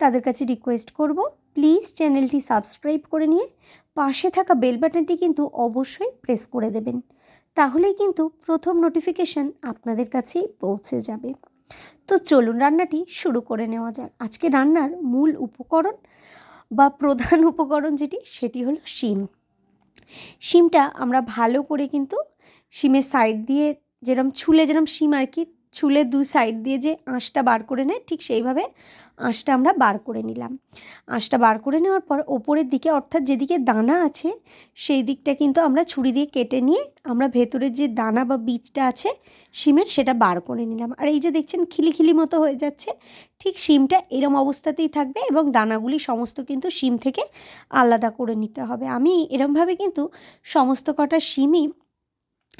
তাদের কাছে রিকোয়েস্ট করব। প্লিজ চ্যানেলটি সাবস্ক্রাইব করে নিয়ে পাশে থাকা বেল বাটনটি কিন্তু অবশ্যই প্রেস করে দেবেন। তাহলেই কিন্তু প্রথম নোটিফিকেশান আপনাদের কাছেই পৌঁছে যাবে। তো চলুন রান্নাটি শুরু করে নেওয়া যাক। আজকে রান্নার মূল উপকরণ বা প্রধান উপকরণ যেটি, সেটি হলো শিম। শিমটা আমরা ভালো করে কিন্তু শিমের সাইড দিয়ে যেরম ছুলে যেরম শিম আর কি ছুলে দু সাইড দিয়ে যে আঁশটা বার করে নেয়, ঠিক সেইভাবে আঁশটা আমরা বার করে নিলাম। আঁশটা বার করে নেওয়ার পর ওপরের দিকে, অর্থাৎ যেদিকে দানা আছে, সেই দিকটা কিন্তু আমরা ছুরি দিয়ে কেটে নিয়ে আমরা ভেতরের যে দানা বা বীজটা আছে, শিমের সেটা বার করে নিলাম। আর এই যে দেখছেন খিলিখিলি মতো হয়ে যাচ্ছে, ঠিক শিমটা এরম অবস্থাতেই থাকবে এবং দানাগুলি সমস্ত কিন্তু শিম থেকে আলাদা করে নিতে হবে। আমি এরমভাবে কিন্তু সমস্ত কটা শিমই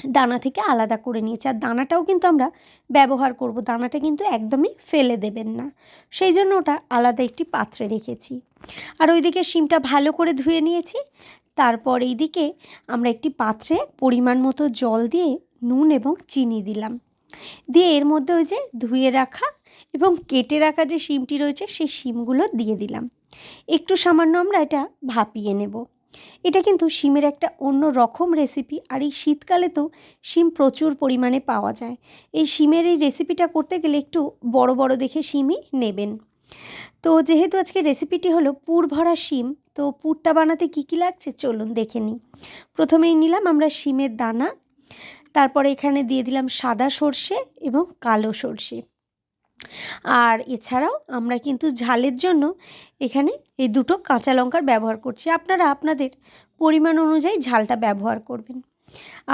দানা থেকে আলাদা করে নিয়েছি। আর দানাটাও কিন্তু আমরা ব্যবহার করব। দানাটা কিন্তু একদমই ফেলে দেবেন না। সেই জন্য ওটা আলাদা একটি পাত্রে রেখেছি। আর ওইদিকে শিমটা ভালো করে ধুয়ে নিয়েছি। তারপর এইদিকে আমরা একটি পাত্রে পরিমাণ মতো জল দিয়ে নুন এবং চিনি দিলাম। দিয়ে এর মধ্যে ওই যে ধুয়ে রাখা এবং কেটে রাখা যে শিমটি রয়েছে, সেই শিমগুলো দিয়ে দিলাম। একটু সামান্য আমরা এটা ভাপিয়ে নেব। এটা কিন্তু শিমের একটা অন্য রকম রেসিপি আর এই শীতকালে তো শিম প্রচুর পরিমাণে পাওয়া যায়। এই শিমের এই রেসিপিটা করতে গেলে একটু বড় বড় দেখে শিমই নেবেন। তো যেহেতু আজকে রেসিপিটি হলো পুর ভরা শিম, তো পুরটা বানাতে কী কী লাগছে চলুন দেখে নিই। প্রথমেই নিলাম আমরা শিমের দানা, তারপরে এখানে দিয়ে দিলাম সাদা সর্ষে এবং কালো সর্ষে। আর এছাড়াও আমরা কিন্তু ঝালের জন্য এখানে এই দুটো কাঁচা লঙ্কার ব্যবহার করছি। আপনারা আপনাদের পরিমাণ অনুযায়ী ঝালটা ব্যবহার করবেন।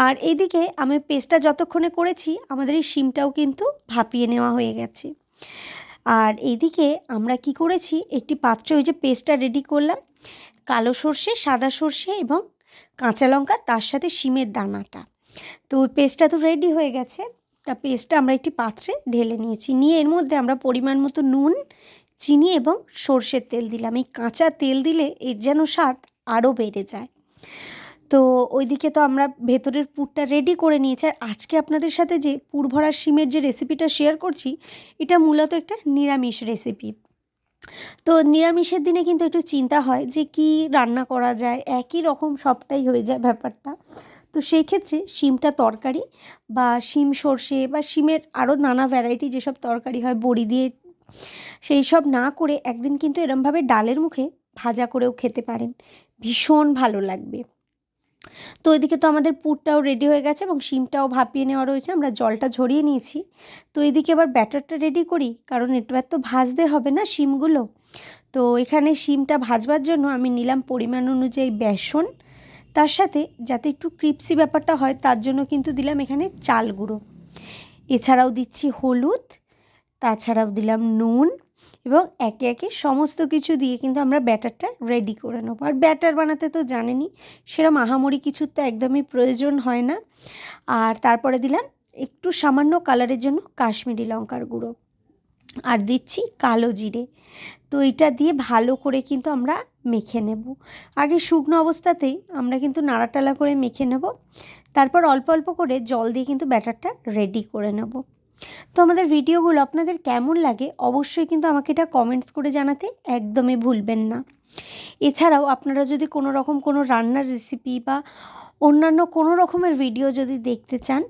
আর এইদিকে আমি পেস্টটা যতক্ষণে করেছি, আমাদের এই শিমটাও কিন্তু ভাপিয়ে নেওয়া হয়ে গেছে। আর এইদিকে আমরা কি করেছি, একটি পাত্রে ওই যে পেস্টটা রেডি করলাম, কালো সর্ষে, সাদা সর্ষে এবং কাঁচা লঙ্কা, তার সাথে শিমের দানাটা। তো ওই পেস্টটা তো রেডি হয়ে গেছে। তা পেস্টটা আমরা একটি পাত্রে ঢেলে নিয়েছি। নিয়ে এর মধ্যে আমরা পরিমাণ মতো নুন, চিনি এবং সর্ষের তেল দিলাম। এই কাঁচা তেল দিলে এর যেন স্বাদ আরও বেড়ে যায়। তো ওইদিকে তো আমরা ভেতরের পুরটা রেডি করে নিয়েছি। আর আজকে আপনাদের সাথে যে পুর ভরা শিমের যে রেসিপিটা শেয়ার করছি, এটা মূলত একটা নিরামিষ রেসিপি তো নিরামিষের দিনে কিন্তু একটু চিন্তা হয় যে কি রান্না করা যায়, একই রকম সবটাই হয়ে যায় ব্যাপারটা। তো সেই ক্ষেত্রে শিমটা তরকারি বা শিম সর্ষে বা শিমের আরও নানা ভ্যারাইটি যেসব তরকারি হয়, বড়ি দিয়ে সেই সব না করে একদিন কিন্তু এরমভাবে ডালের মুখে ভাজা করেও খেতে পারেন। ভীষণ ভালো লাগবে। তো এদিকে তো আমাদের পুরটাও রেডি হয়ে গেছে এবং শিমটাও ভাপিয়ে নেওয়া রয়েছে, আমরা জলটা ঝরিয়ে নিয়েছি। তো এদিকে আবার ব্যাটারটা রেডি করি, কারণ এবার তো ভাজতে হবে না শিমগুলো। তো এখানে শিমটা ভাজবার জন্য আমি নিলাম পরিমাণ অনুযায়ী বেসন। তার সাথে যাতে একটু ক্রিপসি ব্যাপারটা হয়, তার জন্য কিন্তু দিলাম এখানে চাল গুঁড়ো। এছাড়াও দিচ্ছি হলুদ, তাছাড়াও দিলাম নুন এবং একে একে সমস্ত কিছু দিয়ে কিন্তু আমরা ব্যাটারটা রেডি করে নেব। আর ব্যাটার বানাতে তো জানেনই, সেরম আহামরি কিছুর তো একদমই প্রয়োজন হয় না। আর তারপরে দিলাম একটু সামান্য কালারের জন্য কাশ্মীরি লঙ্কার গুঁড়ো। আর দিচ্ছি কালো জিরে। তো এটা দিয়ে ভালো করে কিন্তু আমরা মেখে নেব। আগে শুকনো অবস্থাতেই আমরা কিন্তু নাড়াটালা করে মেখে নেব। তারপর অল্প অল্প করে জল দিয়ে কিন্তু ব্যাটারটা রেডি করে নেব। তো আমাদের ভিডিওগুলো আপনাদের কেমন লাগে অবশ্যই কিন্তু আমাকে এটা কমেন্টস করে জানাতে একদমই ভুলবেন না। এছাড়াও আপনারা যদি কোনো রকম কোনো রান্নার রেসিপি বা অন্যান্য কোনো রকমের ভিডিও যদি দেখতে চান,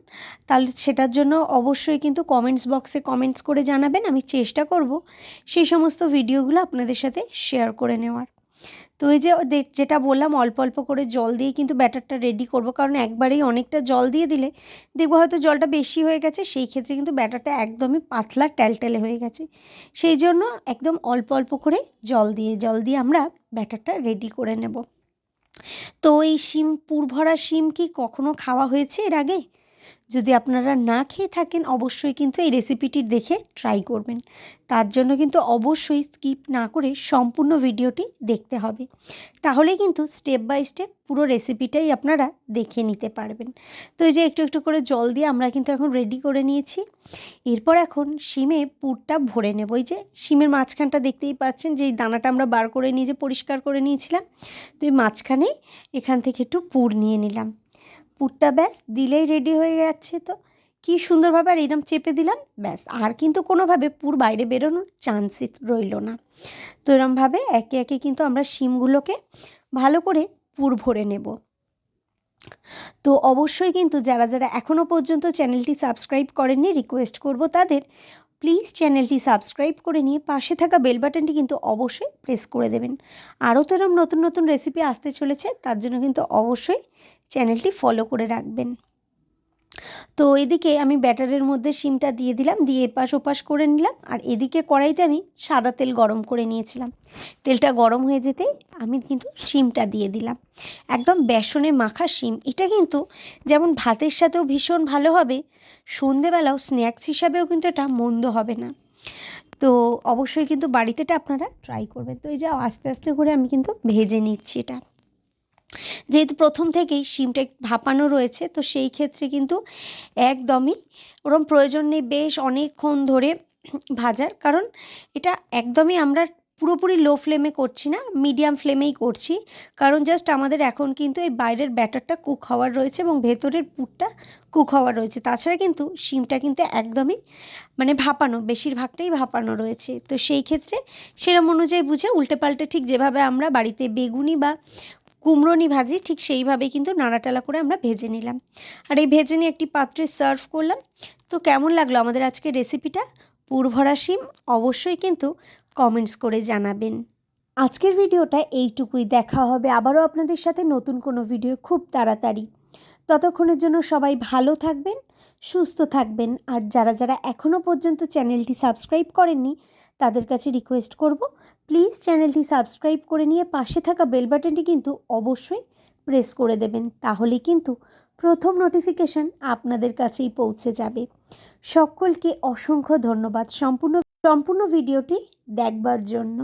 তাহলে সেটার জন্য অবশ্যই কিন্তু কমেন্টস বক্সে কমেন্টস করে জানাবেন, আমি চেষ্টা করব সেই সমস্ত ভিডিওগুলো আপনাদের সাথে শেয়ার করে নেওয়ার। তো এই যে যেটা বললাম, অল্প অল্প করে জল দিয়ে কিন্তু ব্যাটারটা রেডি করব। কারণ একবারেই অনেকটা জল দিয়ে দিলে দেখব হয়তো জলটা বেশি হয়ে গেছে, সেই ক্ষেত্রে কিন্তু ব্যাটারটা একদমই পাতলা ট্যালটেলে হয়ে গেছে। সেই জন্য একদম অল্প অল্প করে জল দিয়ে জল দিয়ে আমরা ব্যাটারটা রেডি করে নেব। তো এই শিম পুর ভরা শিম কি কখনো খাওয়া হয়েছে এর আগে? যদি আপনারা না খেয়ে থাকেন, অবশ্যই কিন্তু এই রেসিপিটি দেখে ট্রাই করবেন। তার জন্য কিন্তু অবশ্যই স্কিপ না করে সম্পূর্ণ ভিডিওটি দেখতে হবে। তাহলে কিন্তু স্টেপ বাই স্টেপ পুরো রেসিপিটাই আপনারা দেখে নিতে পারবেন। তো এই যে একটু একটু করে জল দিয়ে আমরা কিন্তু এখন রেডি করে নিয়েছি। এরপর এখন শিমে পুরটা ভরে নেব। ওই যে শিমের মাঝখানটা দেখতেই পাচ্ছেন যে দানাটা আমরা বার করে নিয়ে যে পরিষ্কার করে নিয়েছিলাম, তো এই মাঝখানে এখান থেকে একটু পুর নিয়ে নিলাম। পুরটা ব্যাস, দিলেই রেডি হয়ে যাচ্ছে তো। কি সুন্দরভাবে আর এরম চেপে দিলাম, ব্যাস। আর কিন্তু কোনোভাবে পুর বাইরে বেরোনোর চান্সই রইল না। তো এরমভাবে একে একে কিন্তু আমরা শিমগুলোকে ভালো করে পুর ভরে নেব। তো অবশ্যই কিন্তু যারা যারা এখনও পর্যন্ত চ্যানেলটি সাবস্ক্রাইব করেননি রিকোয়েস্ট করব তাদের প্লিজ চ্যানেলটি সাবস্ক্রাইব করে নিয়ে পাশে থাকা বেল বাটনটি কিন্তু অবশ্যই প্রেস করে দেবেন। আরও তো এরম নতুন নতুন রেসিপি আসতে চলেছে, তার জন্য কিন্তু অবশ্যই চ্যানেলটি ফলো করে রাখবেন। তো এদিকে আমি ব্যাটারের মধ্যে শিমটা দিয়ে দিলাম, দিয়ে এপাশ ওপাশ করে নিলাম। আর এদিকে কড়াইতে আমি সাদা তেল গরম করে নিয়েছিলাম। তেলটা গরম হয়ে যেতেই আমি কিন্তু শিমটা দিয়ে দিলাম। একদম বেসনে মাখা শিম এটা কিন্তু যেমন ভাতের সাথেও ভীষণ ভালো হবে, সন্ধেবেলাও স্ন্যাক্স হিসাবেও কিন্তু এটা মন্দ হবে না। তো অবশ্যই কিন্তু বাড়িতে এটা আপনারা ট্রাই করবেন। তো এই যে আস্তে আস্তে করে আমি কিন্তু ভেজে নিচ্ছি এটা। যেহেতু প্রথম থেকেই সিমটা ভাপানো রয়েছে, তো সেই ক্ষেত্রে কিন্তু একদমই ওরম প্রয়োজন নেই বেশ অনেকক্ষণ ধরে ভাজার। কারণ এটা একদমই আমরা পুরোপুরি লো ফ্লেমে করছি না মিডিয়াম ফ্লেমেই করছি। কারণ জাস্ট আমাদের এখন কিন্তু এই বাইরের ব্যাটারটা কুক হওয়ার রয়েছে এবং ভেতরের পুরটা কুক হওয়ার রয়েছে। তাছাড়া কিন্তু শিমটা কিন্তু একদমই মানে ভাপানো, বেশিরভাগটাই ভাপানো রয়েছে। তো সেই ক্ষেত্রে সেরম অনুযায়ী বুঝে উল্টে পাল্টে ঠিক যেভাবে আমরা বাড়িতে বেগুনি বা কুমড়োনি ভাজি, ঠিক সেইভাবেই কিন্তু নাড়াটালা করে আমরা ভেজে নিলাম। আর এই ভেজে নিয়ে একটি পাত্রে সার্ভ করলাম। তো কেমন লাগল আমাদের আজকে রেসিপিটা? পুরভরা শিম অবশ্যই কিন্তু কমেন্টস করে জানাবেন। আজকের ভিডিওটা এইটুকুই। দেখা হবে আবারও আপনাদের সাথে নতুন কোনো ভিডিও খুব তাড়াতাড়ি। ততক্ষণের জন্য সবাই ভালো থাকবেন, সুস্থ থাকবেন। আর যারা যারা এখনও পর্যন্ত চ্যানেলটি সাবস্ক্রাইব করেননি, তাদের কাছে রিকোয়েস্ট করব প্লিজ চ্যানেলটি সাবস্ক্রাইব করে নিয়ে পাশে থাকা বেল বাটনটি কিন্তু অবশ্যই প্রেস করে দেবেন তাহলে কিন্তু প্রথম নোটিফিকেশন আপনাদের কাছেই পৌঁছে যাবে। সকলকে অসংখ্য ধন্যবাদ। সম্পূর্ণ সম্পূর্ণ ভিডিওটি দেখবার জন্য।